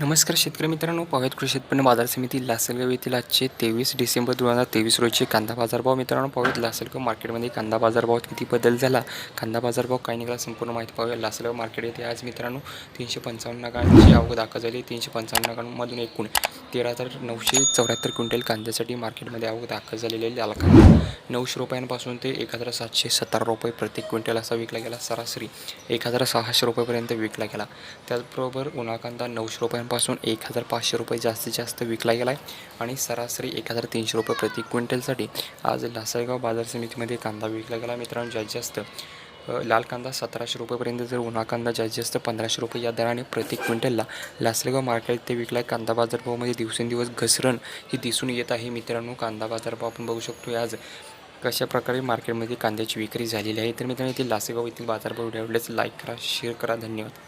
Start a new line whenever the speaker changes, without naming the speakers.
नमस्कार शेतकरी मित्रांनो पावेत कृषी उत्पन्न बाजार समिती लासलगाव येथील आजचे तेवीस डिसेंबर दोन हजार तेवीस रोजचे कांदा बाजारभाव. मित्रांनो पाहूयात लासलगाव मार्केटमध्ये कांदा बाजारभावात किती बदल झाला? कांदा बाजारभाव काय निघाला संपूर्ण माहिती पाहूया. लासलगाव मार्केट येथे आज मित्रांनो तीनशे पंचावन्न नगांची आवक दाखल झाली. तीनशे पंचावन्न नगांमधून एकूण तेरा हजार नऊशे चौऱ्याहत्तर क्विंटल कांद्यासाठी मार्केटमध्ये आवक दाखल झालेली आहे. लाल कांदा नऊशे रुपयांपासून ते एक हजार सातशे सत्तर रुपये प्रति क्विंटल असा विकला गेला. सरासरी एक हजार सहाशे रुपयेपर्यंत विकला गेला. त्याचबरोबर उन्हा कांदा नऊशे रुपयांपासून एक हजार पाचशे रुपये जास्तीत जास्त विकला गेला आहे. आणि सरासरी एक हजार तीनशे रुपये प्रति क्विंटलसाठी आज लासलगाव बाजार समितीमध्ये कांदा विकला गेला. मित्रांनो जास्तीत जास्त लाल कांदा सतराशे रुपयेपर्यंत जर उन्हा कांदा जास्तीत जास्त पंधराशे रुपये या दराने प्रति क्विंटलला लासलगाव मार्केट ते विकला आहे कांदा बाजारभावामध्ये दिवसेंदिवस घसरण ही दिसून येत आहे. मित्रांनो कांदा बाजारभाव आपण बघू शकतो आज कशा प्रकारे मार्केटमध्ये कांद्याची विक्री झालेली आहे. तर मित्रांनो येथील लासेगाव येथील बाजारभाव एवढेच लाईक करा शेअर करा. धन्यवाद.